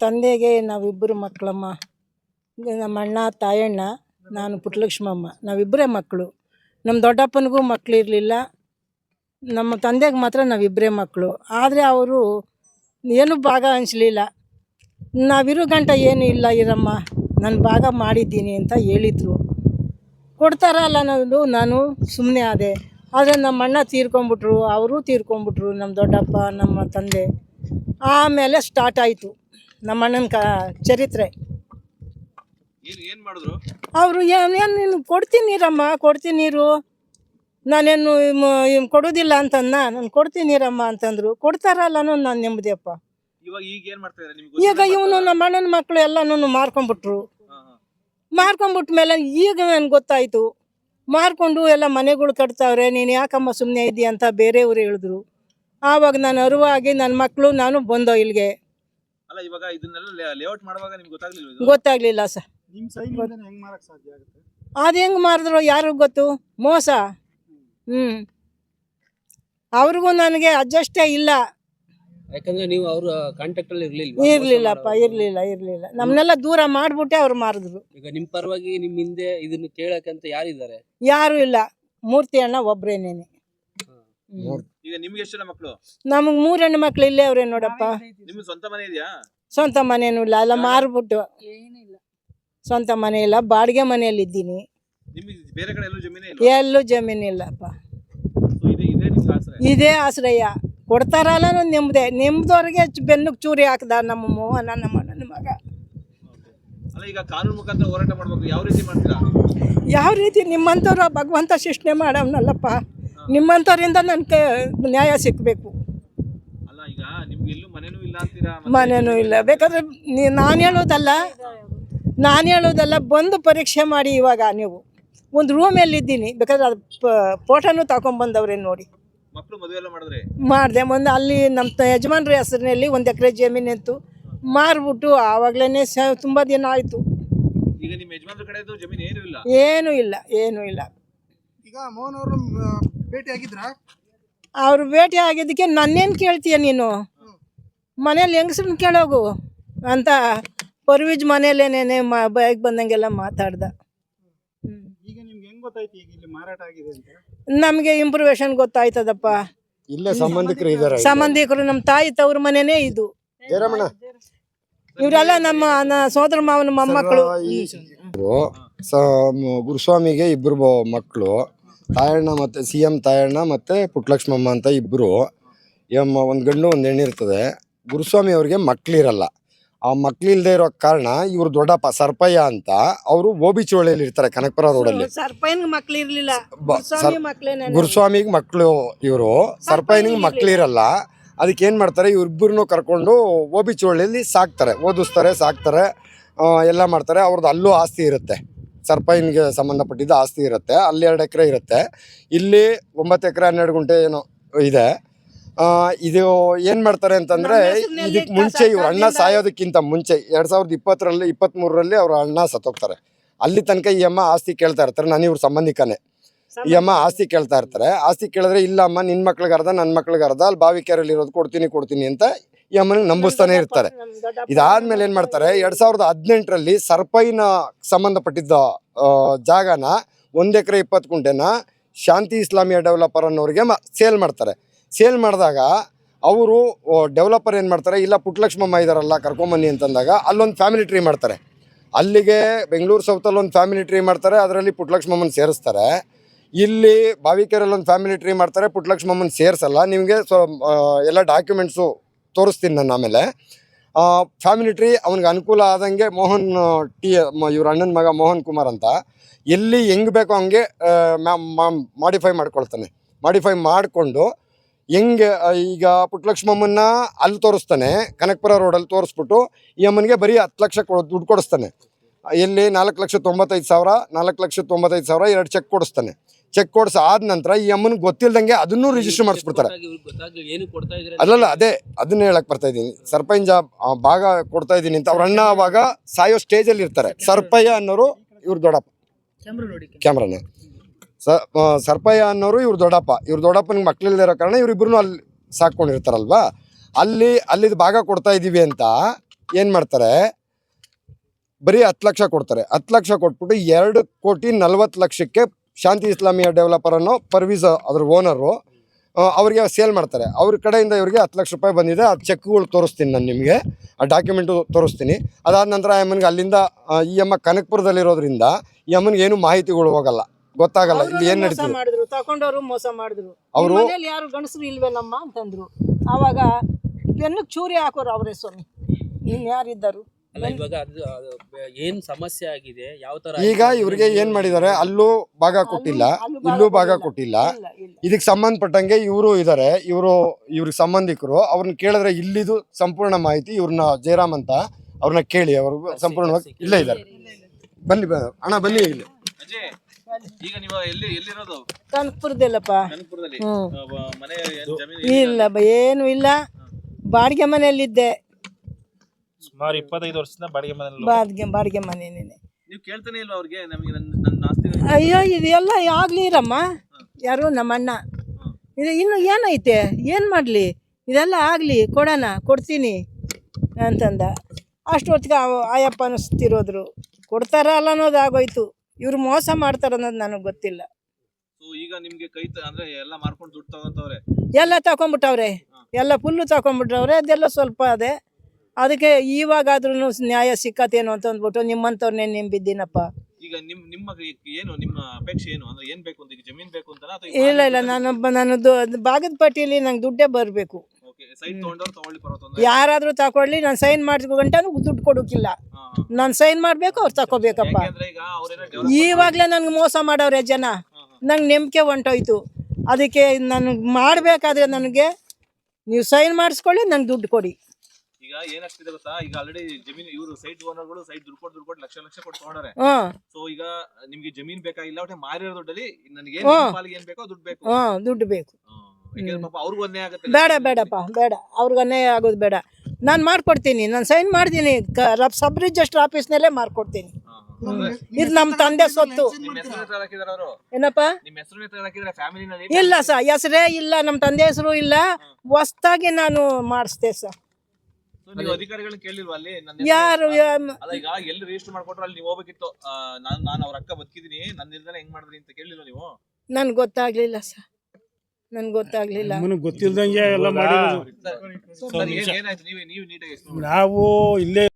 ತಂದೆಗೆ ನಾವಿಬ್ಬರು ಮಕ್ಕಳಮ್ಮ. ನಮ್ಮ ಅಣ್ಣ, ತಾಯಣ್ಣ, ನಾನು ಪುಟ್ಟಲಕ್ಷ್ಮಮ್ಮ. ನಾವಿಬ್ಬರೇ ಮಕ್ಕಳು. ನಮ್ಮ ದೊಡ್ಡಪ್ಪನಿಗೂ ಮಕ್ಕಳಿರಲಿಲ್ಲ ನಮ್ಮ ತಂದೆಗೆ ಮಾತ್ರ ನಾವಿಬ್ಬರೇ ಮಕ್ಕಳು. ಆದರೆ ಅವರು ಏನೂ ಭಾಗ ಹಂಚಲಿಲ್ಲ ನಾವಿರೋ ಗಂಟ ಏನು ಇಲ್ಲ ಇರಮ್ಮ. ನಾನು ಭಾಗ ಮಾಡಿದ್ದೀನಿ ಅಂತ ಹೇಳಿದರು. ಕೊಡ್ತಾರಲ್ಲ ಅನ್ನೋದು ನಾನು ಸುಮ್ಮನೆ ಆದೆ. ಆದರೆ ನಮ್ಮ ಅಣ್ಣ ತೀರ್ಕೊಂಬಿಟ್ರು ಅವರು ತೀರ್ಕೊಂಬಿಟ್ರು ನಮ್ಮ ದೊಡ್ಡಪ್ಪ, ನಮ್ಮ ತಂದೆ. ಆಮೇಲೆ ಸ್ಟಾರ್ಟ್ ಆಯಿತು. ನಮ್ಮ ಅಣ್ಣನ ಕ ಚರಿತ್ರೆ. ಏನ್ ಏನ್ ಮಾಡಿದ್ರು? ಅವರು ಏನೇನು ಏನು ನೀನು ಕೊಡ್ತೀನಿರಮ್ಮ ಕೊಡ್ತೀನಿರು ನಾನೇನು ಕೊಡೋದಿಲ್ಲ ಅಂತಂದ ನಾನು ಕೊಡ್ತೀನಿರಮ್ಮ ಅಂತಂದ್ರು. ಕೊಡ್ತಾರಲ್ಲ ನಾನು ನೆಮ್ಮದಿಯಪ್ಪ ಈಗ ಇವನು ನಮ್ಮ ಅಣ್ಣನ ಮಕ್ಕಳು ಎಲ್ಲನೂ ಮಾರ್ಕೊಂಬಿಟ್ರು ಮಾರ್ಕೊಂಬಿಟ್ಮೇಲೆ ಈಗ ನನ್ಗೆ ಗೊತ್ತಾಯಿತು. ಮಾರ್ಕೊಂಡು ಎಲ್ಲ ಮನೆಗಳು ಕಟ್ತಾವ್ರೆ ನೀನು ಯಾಕಮ್ಮ ಸುಮ್ಮನೆ ಇದೆಯಾ ಅಂತ ಬೇರೆಯವರು ಹೇಳಿದ್ರು. ಆವಾಗ ನಾನು ಅರಿವಾಗಿ ನನ್ನ ಮಕ್ಕಳು ನಾನು ಬಂದೋ ಇಲ್ಲಿಗೆ. ಅಲ್ಲ ಇವಾಗ ಇದನ್ನೆಲ್ಲ ಲೇಔಟ್ ಮಾಡುವಾಗ ನಿಮ್ಗೆ ಗೊತ್ತಾಗ್ಲಿಲ್ಲ ಇದು? ಗೊತ್ತಾಗ್ಲಿಲ್ಲ ಸರ್. ನಿಮ್ ಸೈನಿಂದ ಹೆಂಗ್ ಮಾರಕ್ ಸಾಧ್ಯ ಆಗುತ್ತೆ? ಅದು ಹೆಂಗೆ ಮಾರಿದ್ರು ಯಾರು ಗೊತ್ತು? ಮೋಸ. ಹ್ಮ್. ಅವ್ರಿಗೂ ನನಗೆ ಅಡ್ಜಸ್ಟೇ ಇಲ್ಲ. ಯಾಕಂದ್ರೆ ನೀವು ಅವ್ರ ಕಾಂಟ್ಯಾಕ್ಟ್ ಅಲ್ಲಿ ಇರ್ಲಿಲ್ಲ ಇರ್ಲಿಲ್ಲಪ್ಪ ಇರ್ಲಿಲ್ಲ ಇರ್ಲಿಲ್ಲ. ನಮ್ಮನ್ನೆಲ್ಲ ದೂರ ಮಾಡ್ಬಿಟ್ಟೆ ಅವ್ರು ಮಾರಿದ್ರು. ಈಗ ನಿಮ್ ಪರವಾಗಿ ನಿಮ್ ಹಿಂದೆ ಇದನ್ನ ಕೇಳಕ್ಕಂತ ಯಾರಿದ್ದಾರೆ? ಯಾರು ಇಲ್ಲ. ಮೂರ್ತಿ ಅಣ್ಣ ಒಬ್ರೇನೇನೆ. ಈಗ ನಿಮ್ಗೆ ಎಷ್ಟು ಜನ ಮಕ್ಕಳು ನಮಗೆ ಮೂರು ಹೆಣ್ಣು ಮಕ್ಳು ಇಲ್ಲೇ ಅವ್ರೆ ನೋಡಪ್ಪ. ನಿಮ್ಗೆ ಸ್ವಂತ ಮನೆ ಇದೆಯಾ? ಸ್ವಂತ ಮನೇನೂ ಇಲ್ಲ ಎಲ್ಲ ಮಾರ್ಬಿಟ್ಟು. ಸ್ವಂತ ಮನೆ ಇಲ್ಲ ಬಾಡಿಗೆ ಮನೆಯಲ್ಲಿ ಇದ್ದೀನಿ. ನಿಮ್ಗೆ ಬೇರೆ ಕಡೆ ಎಲ್ಲೂ ಜಮೀನೇ ಇಲ್ಲ ಎಲ್ಲೂ ಜಮೀನಿಲ್ಲಪ್ಪ So ಇದೆ ಇದೆ ನಿಮ್ಗೆ ಆಸರೆ ಇದೇ ಆಶ್ರಯ. ಕೊಡ್ತಾರಲ್ಲ ಅನ್ನೋದು ನೆಮ್ಮದೆ. ಬೆನ್ನು ಬೆನ್ನಿಗೆ ಚೂರಿ ಹಾಕ್ದ ನಮ್ಮ ಮೋಹನ ನಮ್ಮ ನನ್ನ ಮಗ. ಅಲ್ಲ ಈಗ ಕಾನೂನು ಮುಖಾಂತರ ಹೋರಾಟ ಮಾಡ್ಬೇಕು. ಯಾವ ರೀತಿ ಮಾಡ್ತೀರಾ? ಯಾವ ರೀತಿ ನಿಮ್ಮಂಥವ್ರು ಭಗವಂತ ಶಿಕ್ಷಣೆ ಮಾಡವನಲ್ಲಪ್ಪ. ನಿಮ್ಮಂಥವ್ರಿಂದ ನನಗೆ ನ್ಯಾಯ ಸಿಕ್ಕಬೇಕು ಅಲ್ಲ ಈಗ ನಿಮ್ಗೆ ಎಲ್ಲೂ ಇಲ್ಲ ಅಂತೀರಾ? ಮನೇನೂ ಇಲ್ಲ. ಬೇಕಾದ್ರೆ ನಾನು ಹೇಳೋದಲ್ಲ ನಾನು ಹೇಳೋದಲ್ಲ ಬಂದು ಪರೀಕ್ಷೆ ಮಾಡಿ ಇವಾಗ ನೀವು. ಒಂದು ರೂಮಲ್ಲಿ ಇದ್ದೀನಿ. ಬೇಕಾದ್ರೆ ಅದು ಫೋಟೋನು ತಗೊಂಬಂದವ್ರೆ ನೋಡಿ. ಮಾಡಿದೆ. ಒಂದು ಅಲ್ಲಿ ನಮ್ಮ ಯಜಮಾನ್ರ ಹೆಸರಿನಲ್ಲಿ ಒಂದು ಎಕರೆ ಜಮೀನಿತ್ತು ಮಾರ್ಬಿಟ್ಟು ಆವಾಗಲೇ ಸ ತುಂಬ ದಿನ ಆಯಿತು. ಈಗ ನಿಮ್ಮ ಯಜಮಾನ್ರ ಕಡೆದು ಜಮೀನು ಏನೂ ಇಲ್ಲ? ಏನೂ ಇಲ್ಲ ಏನೂ ಇಲ್ಲ. ಈಗ ಮೋಹನ್ ಅವರು ಭೇಟಿ ಆಗಿದ್ರ ಅವ್ರು ಭೇಟಿ ಆಗಿದ್ದಕ್ಕೆ ನನ್ನೇನು ಕೇಳ್ತೀಯ ನೀನು? ಮನೇಲಿ ಹೆಂಗಸ್ರನ್ನ ಕೇಳೋಗು ಅಂತ ಪರ್ವಿಜ್ ಮನೇಲೇನೇನೆ ಬಯಕ್ ಬಾಯಿಗೆ ಬಂದಂಗೆಲ್ಲ ಮಾತಾಡ್ದ. ಈಗ ನಿಮ್ಗೆ ಹೆಂಗ್ ಗೊತ್ತಾಯ್ತು ಈಗ ಇಲ್ಲಿ ಮಾರಾಟ ಆಗಿದೆ ಅಂತ? ನಮಗೆ ಇಂಪ್ರೂವೇಶನ್ ಗೊತ್ತಾಯ್ತದಪ್ಪ. ಇಲ್ಲೇ ಸಂಬಂಧಿಕರು ಇದಾರೆ ಸಂಬಂಧಿಕರು ನಮ್ಮ ತಾಯಿ ತವ್ರ ಮನೆನೇ ಇದು. ಜಯರಮಣ ಇವರೆಲ್ಲ ನಮ್ಮ ನ- ಸೋದರ ಮಾವನ ಮೊಮ್ಮಕ್ಕಳು. ಗುರುಸ್ವಾಮಿಗೆ ಇಬ್ರು ಮಕ್ಕಳು. ತಾಯಣ್ಣ ಮತ್ತೆ ಸಿ ಎಂ ತಾಯಣ್ಣ ಮತ್ತೆ ಪುಟ್ಟಲಕ್ಷ್ಮಮ್ಮ ಅಂತ ಇಬ್ರು. ಎಮ್ಮ ಒಂದು ಗಂಡು ಒಂದು ಹೆಣ್ಣು ಇರ್ತದೆ. ಗುರುಸ್ವಾಮಿ ಅವ್ರಿಗೆ ಮಕ್ಳಿರಲ್ಲ. ಆ ಮಕ್ಳಿಲ್ದೇ ಇರೋ ಕಾರಣ ಇವರು ದೊಡ್ಡಪ್ಪ ಸರ್ಪಯ್ಯ ಅಂತ ಅವರು ಓಬಿ ಚೋಳಿಯಲ್ಲಿ ಇರ್ತಾರೆ ಕನಕಪುರ ರೋಡಲ್ಲಿ. ಗುರುಸ್ವಾಮಿಗೆ ಮಕ್ಕಳು ಇವರು. ಸರ್ಪಯ್ಯನಿಗೆ ಮಕ್ಳಿರಲ್ಲ. ಅದಕ್ಕೆ ಏನು ಮಾಡ್ತಾರೆ ಇವ್ರಿಬ್ಬರನ್ನೂ ಕರ್ಕೊಂಡು ಓಬಿ ಚೋಳಿಯಲ್ಲಿ ಸಾಕ್ತಾರೆ ಓದಿಸ್ತಾರೆ ಸಾಕ್ತಾರೆ ಎಲ್ಲ ಮಾಡ್ತಾರೆ. ಅವ್ರದ್ದು ಅಲ್ಲೂ ಆಸ್ತಿ ಇರುತ್ತೆ. ಸರ್ಪಯ್ಯನಿಗೆ ಸಂಬಂಧಪಟ್ಟಿದ್ದ ಆಸ್ತಿ ಇರುತ್ತೆ ಅಲ್ಲಿ ಎರಡು ಎಕರೆ ಇರುತ್ತೆ. ಇಲ್ಲಿ ಒಂಬತ್ತು ಎಕರೆ ಹನ್ನೆರಡು ಗುಂಟೆ ಏನೋ ಇದೆ. ಇದು ಏನು ಮಾಡ್ತಾರೆ ಅಂತಂದರೆ ಇದಕ್ಕೆ ಮುಂಚೆ ಇವ್ರ ಅಣ್ಣ ಸಾಯೋದಕ್ಕಿಂತ ಮುಂಚೆ ಎರಡು ಸಾವಿರದ ಇಪ್ಪತ್ತರಲ್ಲಿ ಇಪ್ಪತ್ತ್ಮೂರರಲ್ಲಿ ಅವ್ರ ಅಣ್ಣ ಸತ್ತೋಗ್ತಾರೆ. ಅಲ್ಲಿ ತನಕ ಈ ಅಮ್ಮ ಆಸ್ತಿ ಕೇಳ್ತಾ ಇರ್ತಾರೆ ನಾನು ಇವ್ರ ಸಂಬಂಧಿಕನೇ. ಈ ಅಮ್ಮ ಆಸ್ತಿ ಕೇಳ್ತಾ ಇರ್ತಾರೆ. ಆಸ್ತಿ ಕೇಳಿದ್ರೆ ಇಲ್ಲ ಅಮ್ಮ ನಿನ್ ಮಕ್ಳಿಗೆ ಅರ್ಧ ನನ್ನ ಮಕ್ಳಿಗೆ ಅರ್ಧ ಅಲ್ಲಿ ಬಾವಿ ಕೆರೆಯಲ್ಲಿ ಇರೋದು ಕೊಡ್ತೀನಿ ಕೊಡ್ತೀನಿ ಅಂತ ಈ ಅಮ್ಮನಿಗೆ ನಂಬಿಸ್ತಾನೆ ಇರ್ತಾರೆ. ಇದಾದ್ಮೇಲೆ ಏನ್ ಮಾಡ್ತಾರೆ? ಎರಡ್ ಸಾವಿರದ ಹದಿನೆಂಟರಲ್ಲಿ ಸರ್ಪೈನ ಸಂಬಂಧಪಟ್ಟಿದ್ದ ಜಾಗನ ಒಂದ್ ಎಕರೆ ಇಪ್ಪತ್ತು ಕುಂಟೆನ ಶಾಂತಿ ಇಸ್ಲಾಮಿಯ ಡೆವಲಪರ್ ಅನ್ನೋರಿಗೆ ಸೇಲ್ ಮಾಡ್ತಾರೆ. ಸೇಲ್ ಮಾಡಿದಾಗ ಅವರು ಡೆವಲಪರ್ ಏನು ಮಾಡ್ತಾರೆ? ಇಲ್ಲ ಪುಟ್ಟಲಕ್ಷ್ಮಮ್ಮ ಇದಾರಲ್ಲ ಕರ್ಕೊಂಬನ್ನಿ ಅಂತಂದಾಗ ಅಲ್ಲೊಂದು ಫ್ಯಾಮಿಲಿ ಟ್ರೀ ಮಾಡ್ತಾರೆ. ಅಲ್ಲಿಗೆ ಬೆಂಗಳೂರು ಸೌತಲ್ಲಿ ಒಂದು ಫ್ಯಾಮಿಲಿ ಟ್ರೀ ಮಾಡ್ತಾರೆ ಅದರಲ್ಲಿ ಪುಟ್ಟಲಕ್ಷ್ಮಮ್ಮನ ಸೇರಿಸ್ತಾರೆ. ಇಲ್ಲಿ ಬಾವಿಕೆರೆಯಲ್ಲಿ ಒಂದು ಫ್ಯಾಮಿಲಿ ಟ್ರೀ ಮಾಡ್ತಾರೆ ಪುಟ್ಟಲಕ್ಷ್ಮಮ್ಮನ ಸೇರಿಸಲ್ಲ ನಿಮಗೆ ಸೊ ಎಲ್ಲ ಡಾಕ್ಯುಮೆಂಟ್ಸು ತೋರಿಸ್ತೀನಿ ನಾನು ಆಮೇಲೆ. ಫ್ಯಾಮಿಲಿ ಟ್ರೀ ಅವನಿಗೆ ಅನುಕೂಲ ಆದಂಗೆ ಮೋಹನ್ ಟಿ ಇವ್ರ ಅಣ್ಣನ ಮಗ ಮೋಹನ್ ಕುಮಾರ್ ಅಂತ ಎಲ್ಲಿ ಹೆಂಗೆ ಬೇಕೋ ಹಂಗೆ ಮಾಡಿಫೈ ಮಾಡ್ಕೊಳ್ತಾನೆ. ಮಾಡಿಫೈ ಮಾಡಿಕೊಂಡು ಹೆಂಗೆ ಈಗ ಪುಟ್ಟಲಕ್ಷ್ಮಮ್ಮನ್ನ ಅಲ್ಲಿ ತೋರಿಸ್ತಾನೆ, ಕನಕಪುರ ರೋಡಲ್ಲಿ ತೋರಿಸ್ಬಿಟ್ಟು ಈ ಅಮ್ಮನಿಗೆ ಬರೀ ಹತ್ತು ಲಕ್ಷ ಕೊಡ್, ದುಡ್ಡು ಕೊಡಿಸ್ತಾನೆ. ಎಲ್ಲಿ ನಾಲ್ಕು ಲಕ್ಷ ತೊಂಬತ್ತೈದು ಸಾವಿರ, ನಾಲ್ಕು ಲಕ್ಷ ತೊಂಬತ್ತೈದು ಸಾವಿರ, ಎರಡು ಚೆಕ್ ಕೊಡಿಸ್ತಾನೆ. ಚೆಕ್ ಕೊಡ್ಸ ಆದ ನಂತರ ಈ ಅಮ್ಮನಿಗೆ ಗೊತ್ತಿಲ್ದಂಗೆ ಅದನ್ನು ರಿಜಿಸ್ಟರ್ ಮಾಡಿಸ್ಬಿಡ್ತಾರೆ. ಗೊತ್ತಾಗ್ಲಿ ಏನು ಕೊಡ್ತಾ ಇದ್ರೆ ಅಲ್ಲಲ್ಲ ಅದೇ ಅದನ್ನ ಹೇಳಕ್ ಬರ್ತಾ ಇದ್ದೀನಿ. ಸರ್ಪಂಚ ಆ, ಭಾಗ ಕೊಡ್ತಾ ಇದ್ದೀನಿ ಅಂತ ಅವ್ರ ಅಣ್ಣ ಅವಾಗ ಸಾಯೋ ಸ್ಟೇಜಲ್ಲಿ ಇರ್ತಾರೆ. ಸರ್ಪಯ್ಯ ಅನ್ನೋರು ಇವ್ರ ದೊಡ್ಡಪ್ಪ. ಕ್ಯಾಮ್ರಾನ ಸರ್ಪಯ್ಯ ಅನ್ನೋರು ಇವ್ರ ದೊಡ್ಡಪ್ಪ. ಇವ್ರ ದೊಡ್ಡಪ್ಪನಿಗೆ ಮಕ್ಳಿಲ್ದೇ ಇರೋ ಕಾರಣ ಇವ್ರಿಬ್ರು ಅಲ್ಲಿ ಸಾಕೊಂಡಿರ್ತಾರಲ್ವಾ ಅಲ್ಲಿ ಅಲ್ಲಿದ್ ಭಾಗ ಕೊಡ್ತಾ ಇದೀವಿ ಅಂತ ಏನು ಮಾಡ್ತಾರೆ? ಬರೀ ಹತ್ತು ಲಕ್ಷ ಕೊಡ್ತಾರೆ. ಹತ್ತು ಲಕ್ಷ ಕೊಟ್ಬಿಟ್ಟು ಎರಡು ಕೋಟಿ ನಲ್ವತ್ತು ಲಕ್ಷಕ್ಕೆ ಶಾಂತಿ ಇಸ್ಲಾಮಿಯ ಡೆವಲಪರ್ ಅನ್ನೋ ಪರ್ವೀಸ್ ಅದ್ರ ಓನರು ಅವರಿಗೆ ಸೇಲ್ ಮಾಡ್ತಾರೆ. ಅವ್ರ ಕಡೆಯಿಂದ ಇವರಿಗೆ ಹತ್ತು ಲಕ್ಷ ರೂಪಾಯಿ ಬಂದಿದೆ. ಆ ಚೆಕ್ಗಳು ತೋರಿಸ್ತೀನಿ ನಾನು ನಿಮಗೆ. ಆ ಡಾಕ್ಯುಮೆಂಟು ತೋರಿಸ್ತೀನಿ. ಅದಾದ ನಂತರ ಯಮನ್ಗೆ ಅಮ್ಮನಿಗೆ ಅಲ್ಲಿಂದ ಈ ಅಮ್ಮ ಕನಕಪುರದಲ್ಲಿರೋದ್ರಿಂದ ಈ ಅಮ್ಮನಿಗೆ ಏನು ಮಾಹಿತಿಗಳು ಹೋಗಲ್ಲ. ಗೊತ್ತಾಗಲ್ಲ ಇಲ್ಲಿ ಏನು ನಡೀತಿದೆ. ಮಾಡಿದ್ರು. ತಕೊಂಡವರು ಮೋಸ ಮಾಡಿದ್ರು. ಅವರು ಮನೇಲಿ ಯಾರು ಗಂಡಸರು ಇಲ್ವೇನಮ್ಮ ಅಂತಂದ್ರು. ಆವಾಗ ಬೆನ್ನಕ್ಕೆ ಚೂರಿ ಹಾಕೋರು ಅವರೇ ಸ್ವಾಮಿ. ಇನ್ ಯಾರಿದ್ದರು? ಅಲ್ಲ ಇವಾಗ ಅದು ಅದು ಏನ್ ಸಮಸ್ಯೆ ಆಗಿದೆ? ಯಾವ ತರ ಈಗ ಇವ್ರಿಗೆ ಏನು ಮಾಡಿದ್ದಾರೆ ಅಲ್ಲೂ ಭಾಗ ಕೊಟ್ಟಿಲ್ಲ. ಇಲ್ಲೂ ಭಾಗ ಕೊಟ್ಟಿಲ್ಲ. ಇಲ್ಲ ಇಲ್ಲ. ಇದಕ್ಕೆ ಸಂಬಂಧಪಟ್ಟಂಗೆ ಇವರು ಇದ್ದಾರೆ ಇವರು ಇವ್ರಿಗೆ ಸಂಬಂಧಿಕರು. ಅವ್ರನ್ನ ಕೇಳಿದ್ರೆ ಇಲ್ಲಿದು ಸಂಪೂರ್ಣ ಮಾಹಿತಿ ಇವ್ರನ್ನ ಜಯರಾಮ್ ಅಂತ ಅವ್ರನ್ನ ಕೇಳಿ. ಅವರು ಸಂಪೂರ್ಣವಾಗಿ ಇಲ್ಲೇ ಇದ್ದಾರೆ ಬನ್ನಿ ಬ- ಅಣ್ಣ ಬನ್ನಿ ಇಲ್ಲಿ. ಅಜಯ್ ಈಗ ನೀವು ಎಲ್ಲಿ ಎಲ್ಲಿರೋದು? ಕನಕಪುರದಲ್ಲಪ್ಪ. ಕನಕಪುರದಲ್ಲಿ? ಹ್ಮ್. ಮನೆ ಏನ್ ಜಮೀನು ಇಲ್ಲ? ಬ ಏನು ಇಲ್ಲ. ಬಾಡಿಗೆ ಮನೆಯಲ್ಲಿದ್ದೆ. ಸುಮಾರು ಇಪ್ಪತ್ತೈದು ವರ್ಷದಿಂದ ಬಾಡಿಗೆ ಮನೆ ಬಾಡಿಗೆ ಬಾಡಿಗೆ ಮನೆ ನೀವು ಕೇಳ್ತಾನೆ ಇಲ್ವಾ ಅವ್ರಿಗೆ? ನಮಗೆ ನನ್ನ ನನ್ನ ಆಸ್ತಿ ಅಯ್ಯೋ ಇದೆಲ್ಲ ಆಗ್ಲಿ ರಮ್ಮ. ಯಾರು ನಮ್ಮ ಅಣ್ಣ ಇದು ಇನ್ನು ಏನೈತೆ? ಏನು ಮಾಡಲಿ? ಇದೆಲ್ಲ ಆಗಲಿ ಕೊಡೋಣ ಕೊಡ್ತೀನಿ ಅಂತಂದ. ಅಷ್ಟು ಹೊತ್ತಿಗೆ ಆಯಪ್ಪ ಅನಿಸ್ತಿರೋದ್ರು. ಕೊಡ್ತಾರ ಅಲ್ಲ ಅನ್ನೋದು ಆಗೋಯ್ತು. ಇವ್ರು ಮೋಸ ಮಾಡ್ತಾರ ಅನ್ನೋದು ನನಗೆ ಗೊತ್ತಿಲ್ಲ. ಸೊ ಈಗ ನಿಮಗೆ ಕೈ ಅಂದ್ರೆ ಎಲ್ಲ ಮಾರ್ಕೊಂಡು ದುಡ್ಡು ತಗೊಂತವ್ರೆ? ಎಲ್ಲ ತಗೊಂಬಿಟ್ಟವ್ರೆ. ಎಲ್ಲ ಫುಲ್ಲು ತಗೊಂಬಿಟ್ರವ್ರೆ. ಅದೆಲ್ಲ ಸ್ವಲ್ಪ ಅದೇ. ಅದಕ್ಕೆ ಇವಾಗಾದ್ರೂ ನ್ಯಾಯ ಸಿಕ್ಕತ್ತೇನೋ ಅಂತ ಅಂದ್ಬಿಟ್ಟು ನಿಮ್ಮಂತವ್ರನ್ನೇ ನಿಂಬಿದ್ದೀನಪ್ಪ ಈಗ ನಿಮ್ ನಿಮ್ಮ ಏನು ನಿಮ್ಮ ಅಪೇಕ್ಷೆ ಏನು? ಅಂದ್ರೆ ಏನ್ ಬೇಕು ಅಂತ ಈಗ ಜಮೀನ್ ಬೇಕು ಅಂತ ಇಲ್ಲ ಇಲ್ಲ ನಾನು ನಾನು ಭಾಗದ ಪಟ್ಟಿಯಲ್ಲಿ ನಂಗೆ ದುಡ್ಡೇ ಬರಬೇಕು. ಯಾರಾದ್ರೂ ತಕೊಳ್ಳಿ ತಗೊಳ್ಳಿ ನಾನು ಸೈನ್ ಮಾಡಿದ ಗಂಟನೂ ದುಡ್ಡು ಹಾ. ನಾನು ಸೈನ್ ಮಾಡಬೇಕು ಅವ್ರು ತಗೋಬೇಕಪ್ಪ ಅವ್ರೇನೋ ಇವಾಗಲೇ ನನಗೆ ಮೋಸ ಮಾಡವ್ರೆ ಜನ. ನಂಗೆ ನೆಮ್ಕೆ ಹೊಂಟೋಯ್ತು. ಅದಕ್ಕೆ ನನಗೆ ಮಾಡಬೇಕಾದ್ರೆ ನನಗೆ ನೀವು ಸೈನ್ ಮಾಡಿಸ್ಕೊಳ್ಳಿ ನಂಗೆ ದುಡ್ಡು ಕೊಡಿ. ಈಗ ಏನಾಗ್ತಿದೆ ಗೊತ್ತಾ? ಈಗ ಆಲ್ರೆಡಿ ಜಮೀನು ಇವರು ಸೈಟ್ ಓನರ್ಗಳು ಸೈಟ್ ದುಡ್ಡು ಕೊಟ್ಟು ದುಡ್ಡು ಕೊಟ್ಟು ಲಕ್ಷ ಲಕ್ಷ ಕೊಟ್ಟು ತಗೊಂಡಾರೆ ಸೊ ಈಗ ನಿಮ್ಗೆ ಜಮೀನ್ ಬೇಕಾಗಿಲ್ಲ ಒಟ್ಟೆ ಮಾರಿರೋ ದುಡ್ಡಲ್ಲಿ ನನಗೆ ಏನ್ ಹ್ಮ್. ನಿಮ್ ಪಾಲಿಗೆ ಏನ್ ಬೇಕೋ ದುಡ್ಡು ಬೇಕು. ದುಡ್ಡು ಬೇಕು. ಹ್ಮ್. ಯಾಕೆಂದ್ರೆ ಪಾಪ ಅವ್ರಿಗೂ ಒಂದೇ ಆಗುತ್ತೆ ಬೇಡ ಬೇಡಪ್ಪ ಬೇಡ ಅವ್ರಿಗೆ ಅನ್ಯಾಯ ಆಗೋದು ಬೇಡ. ನಾನು ಮಾಡ್ಕೊಡ್ತೀನಿ ನಾನು ಸೈನ್ ಮಾಡ್ತೀನಿ. ಕ ಸಬ್ ರಿಜಿಸ್ಟರ್ ಆಫೀಸ್ನಲ್ಲೇ ಮಾಡ್ಕೊಡ್ತೀನಿ. ಇದು ನಮ್ಮ ತಂದೆ ಸೊತ್ತು. ನಿಮ್ ಹೆಸರು ಹೆಸರು ಹಾಕಿದಾರೆ ಅವರು? ಏನಪ್ಪ? ನಿಮ್ ಹೆಸರು ಹೆಸರು ಹಾಕಿದ್ರೆ ಫ್ಯಾಮಿಲಿನಲ್ಲಿ ಇಲ್ಲ ಸರ್. ಹೆಸರೇ ಇಲ್ಲ ನಮ್ಮ ತಂದೆ ಹೆಸರು ಇಲ್ಲ. ಹೊಸ್ತಾಗಿ ನಾನು ಮಾಡಿಸ್ದೆ ಸರ್. ನೀವು ಅಧಿಕಾರಿಗಳು ಕೇಳಿಲ್ವಾ ಅಲ್ಲಿ? ನನ್ನ ಹೆಸ್ರು- ಯಾರು ಯಾ- ಅಲ್ಲ ಈಗ ಎಲ್ಲಿ ರಿಜಿಸ್ಟರ್ ಮಾಡ್ಕೊಟ್ರು ಅಲ್ಲಿ ನೀವು ಹೋಗ್ಬೇಕಿತ್ತು. ಆ, ನಾನ್ ನಾನು ಅವ್ರ ಅಕ್ಕ ಬದುಕಿದೀನಿ. ನನ್ನ ನಿರ್ಧಾರ ಹೆಂಗ್ ಮಾಡಿದ್ರಿ ಅಂತ ಕೇಳಿಲ್ಲ ನೀವು? ನನ್ಗೆ ಗೊತ್ತಾಗ್ಲಿಲ್ಲ ಸರ್. ನನ್ಗೆ ಗೊತ್ತಾಗ್ಲಿಲ್ಲ. ನಮಗೆ ಗೊತ್ತಿಲ್ದಂಗೆ ಎಲ್ಲ ಮಾಡಿರೋದು. Sir, sir. ಏನ್- ಏನಾಯ್ತು? ನೀವು ನೀವು ನೀಟಾಗಿ explain ಮಾಡಿ. ನಾವು ಇಲ್ಲೇ